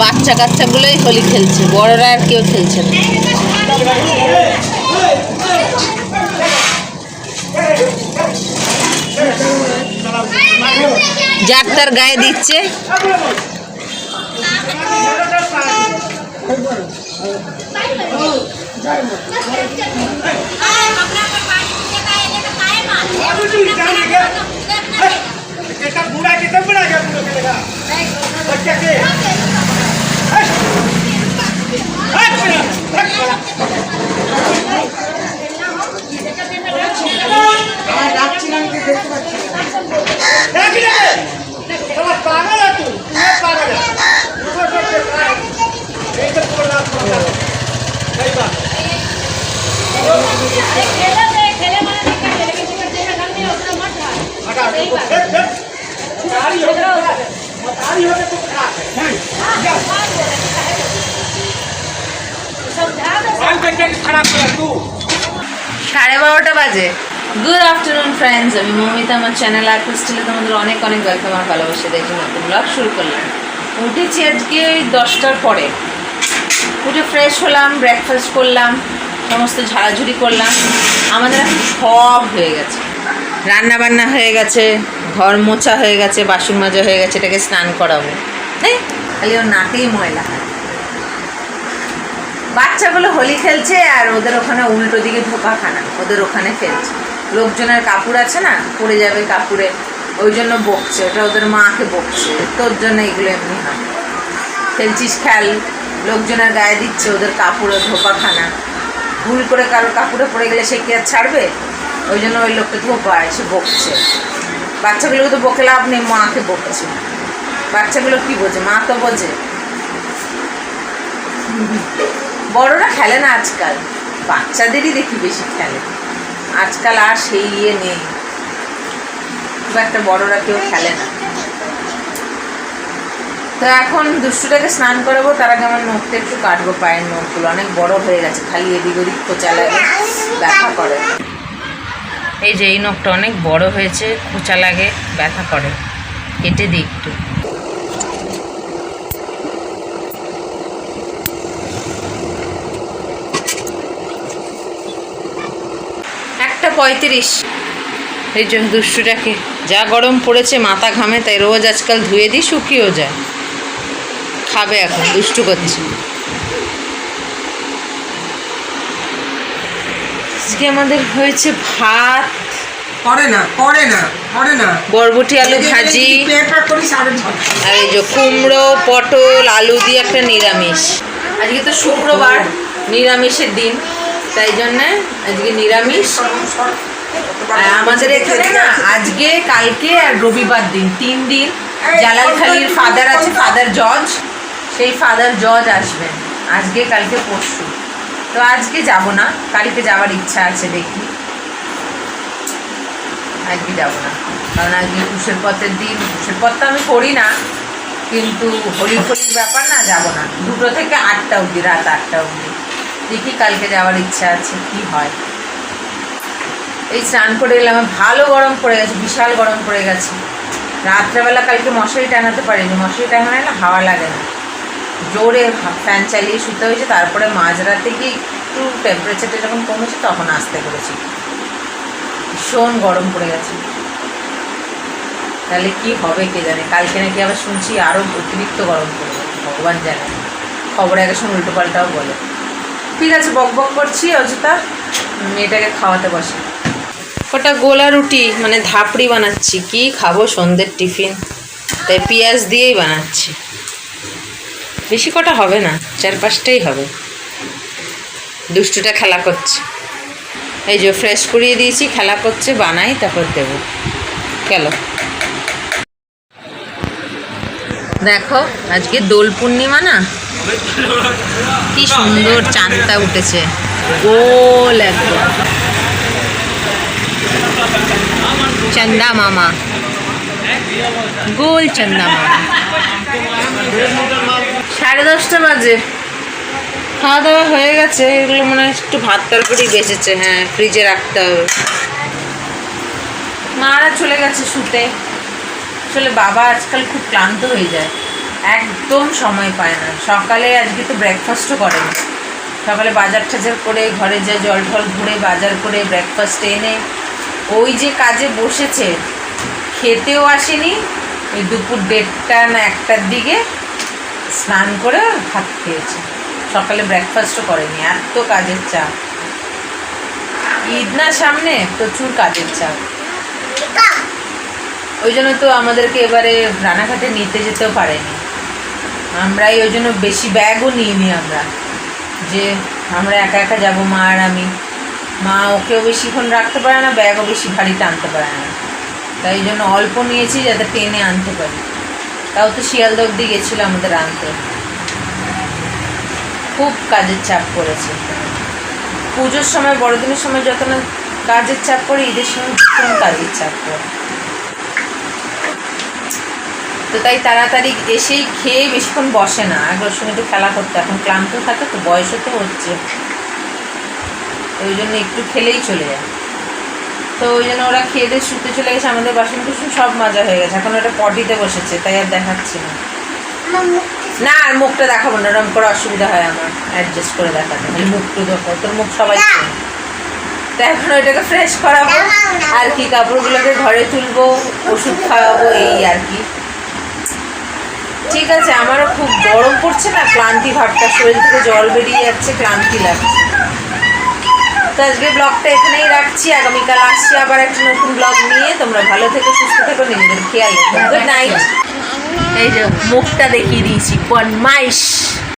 বাচ্চা কাচ্চাগুলোই হোলি খেলছে বড়রা আর কেউ খেলছে না। যার তার গায়ে দিচ্ছে। সাড়ে বারোটা বাজে। গুড আফটারনুন ফ্রেন্ডস আমি মমিতা, আমার চ্যানেল আর ক্রিস্টালে তোমাদের অনেক অনেক ওয়েলকাম আর ভালোবাসে দেখে নতুন ব্লগ শুরু করলাম। উঠেছি আজকে ওই দশটার পরে। উঠে ফ্রেশ হলাম ব্রেকফাস্ট করলাম। সমস্ত ঝাড়াঝুড়ি করলাম। আমাদের এখন সব হয়ে গেছে। রান্না বান্না হয়ে গেছে, ঘর মোছা হয়ে গেছে, বাসন মাজা হয়ে গেছে, এটাকে স্নান করাবো। হ্যাঁ খালি ওর নাকেই ময়লা বাচ্চাগুলো হোলি খেলছে আর ওদের ওখানে উল্টো দিকে ধোকা খানা ওদের ওখানে খেলছে। লোকজনের কাপড় আছে না, পড়ে যাবে কাপড়ে, ওই জন্য বকছে। ওটা ওদের মাকে বকছে, তোর জন্য এগুলো এমনি হয়। খেলছিস খেল, লোকজনের গায়ে দিচ্ছে, ওদের কাপড়ে ধোপা খানা ভুল করে কারও কাপড়ে পড়ে গেলে সে কি আর ছাড়বে? ওই জন্য ওই লোকটা ধোপায় সে বকছে। বাচ্চাগুলোকে তো বকে লাভ নেই, মাকে বকছে। বাচ্চাগুলো কি বোঝে? মা তো বোঝে। বড়রা খেলে না আজকাল। বাচ্চাদেরই দেখি বেশি খেলে। আজকাল আর সেই ইয়ে নেই। খুব একটা বড়রা কেউ খেলে না। তো এখন দুষ্টুটাকে স্নান করাবো, তার আগে আমার নখটা একটু কাটবো, পায়ের নখগুলো। অনেক বড় হয়ে গেছে, খালি এদিক ওদিক খোঁচা লাগে, ব্যথা করে। এই যে এই নখটা অনেক বড় হয়েছে, খোঁচা লাগে, ব্যথা করে। কেটে দিই একটু। একটা পঁয়ত্রিশ। এই জন্য দুষ্টুটাকে, যা গরম পড়েছে মাথা ঘামে, তাই রোজ আজকাল ধুয়ে দিই, শুকিয়েও যায়। খাবে এখন দুষ্টু করছে। আজকে আমাদের হয়েছে ভাত। করে না করে না করে না। বরবটি আলু ভাজি। আর এই যে কুমড়ো পটল আলু দিয়ে একটা নিরামিষ। আজকে তো শুক্রবার নিরামিষের দিন। তাই জন্যে আজকে নিরামিষ। আমাদের এখানে না আজকে কালকে আর রবিবার দিন তিন দিন। জালালখালির ফাদার আছে ফাদার জজ সেই ফাদার জজ আসবেন। আজকে, কালকে, পরশু। তো আজকে যাব না, কালকে যাওয়ার ইচ্ছা আছে দেখি। আজকে যাব না, কারণ আজকে কুশের পথের দিন কুশের পথ তো আমি করি না। কিন্তু হোলি ফলির ব্যাপার না, যাব না। দুটো থেকে আটটা অবধি, রাত আটটা অবধি। দেখি কালকে যাওয়ার ইচ্ছা আছে, কি হয়। এই স্নান করে এলাম, ভালো গরম পড়ে গেছে, বিশাল গরম পড়ে গেছে। রাত্রেবেলা কালকে মশারি টাঙাতে পারিনি, মশারি টাঙানো না হাওয়া লাগে না। জোরে ফ্যান চালিয়ে শুতে হয়েছে, তারপরে মাঝরাতে গিয়ে একটু টেম্পারেচারটা যখন কমেছে তখন আসতে করেছি ভীষণ গরম পড়ে গেছে। তাহলে কি হবে কে জানে? কালকে নাকি আবার শুনছি আরও অতিরিক্ত গরম পড়বে ভগবান জানে। খবরে এক সময় উল্টো পাল্টাও বলে। ঠিক আছে, বক বক করছি, অযথা মেয়েটাকে খাওয়াতে বসে। ওটা গোলা রুটি মানে ধাপড়ি বানাচ্ছি। কি খাব সন্ধ্যের টিফিন? তাই পেঁয়াজ দিয়েই বানাচ্ছি। বেশি কটা হবে না, চার পাঁচটাই হবে। দুষ্টুটা খেলা করছে। এই যে ফ্রেশ করিয়ে দিয়েছি, খেলা করছে, বানাই, তারপর দেবো। গেল। দেখো, আজকে দোল পূর্ণিমা না? কি সুন্দর চাঁদটা উঠেছে। গোল একদম। চন্দা মামা। গোল চন্দা মামা। সাড়ে দশটা বাজে। খাওয়া দাওয়া হয়ে গেছে, এগুলো মনে হয় একটু ভাত তরকারি বেঁচেছে হ্যাঁ ফ্রিজে রাখতে হবে। মারা চলে গেছে শুতে। আসলে বাবা আজকাল খুব ক্লান্ত হয়ে যায়। একদম সময় পায় না। সকালে আজকে তো ব্রেকফাস্টও করে না সকালে বাজার টাজার করে, ঘরে যা জল ঠল ঘুরে বাজার করে ব্রেকফাস্ট এনে, ওই যে কাজে বসেছে, খেতেও আসেনি। ওই দুপুর দেড়টা না একটার দিকে স্নান করে ভাত খেয়েছে। সকালে ব্রেকফাস্টও করেনি, এত কাজের চাপ। ঈদ না সামনে, প্রচুর কাজের চাপ। ওই জন্য তো আমাদেরকে এবারে রানাঘাটে নিতে যেতেও পারেনি। আমরাই ওই জন্য বেশি ব্যাগও নিইনি আমরা। যে আমরা একা একা যাব, মা আর আমি। মা ওকেও বেশিক্ষণ রাখতে পারে না ব্যাগও বেশি ভারী টানতে পারে না। তাই জন্য অল্প নিয়েছি যাতে টেনে আনতে পারি। তাও তো শিয়ালদা অব্দি গেছিল আমাদের আনতে। খুব কাজের চাপ পড়েছে। পুজোর সময়, বড়দিনের সময় যত না কাজের চাপ পড়ে, ঈদের সময় ভীষণ কাজের চাপ পড়ে। তো তাই তাড়াতাড়ি এসেই খেয়ে বেশিক্ষণ বসে না। আগের সঙ্গে একটু খেলা করতে, এখন ক্লান্ত থাকে, তো বয়সও তো হচ্ছে। ওই জন্য একটু খেলেই চলে যায়। তো ওই জন্য ওরা খেয়ে দিয়ে শুতে চলে গেছে আমাদের বাসন কুসন সব মাজা হয়ে গেছে। এখন ওটা পটিতে বসেছে তাই আর দেখাচ্ছি না। না আর মুখটা দেখাবো না ওরকম করে অসুবিধা হয় আমার। অ্যাডজাস্ট করে দেখাতে মানে মুখটা দেখো তোর মুখ সবাই। তো এখন ওইটাকে ফ্রেশ করাবো আর কি কাপড়গুলোকে ঘরে তুলবো ওষুধ খাওয়াবো এই আর কি। ঠিক আছে আমারও খুব গরম পড়ছে না ক্লান্তি ভাবটা শরীর থেকে জল বেরিয়ে যাচ্ছে ক্লান্তি লাগছে। তো আজকে ব্লগটা এখানেই রাখছি। আগামীকাল আসছি আবার একটা নতুন ব্লগ নিয়ে। তোমরা ভালো থেকে, সুস্থ থেকো, নিজেদের খেয়াল গুড নাইট এই যে মুখটা দেখিয়ে দিয়েছি। বনমাইশ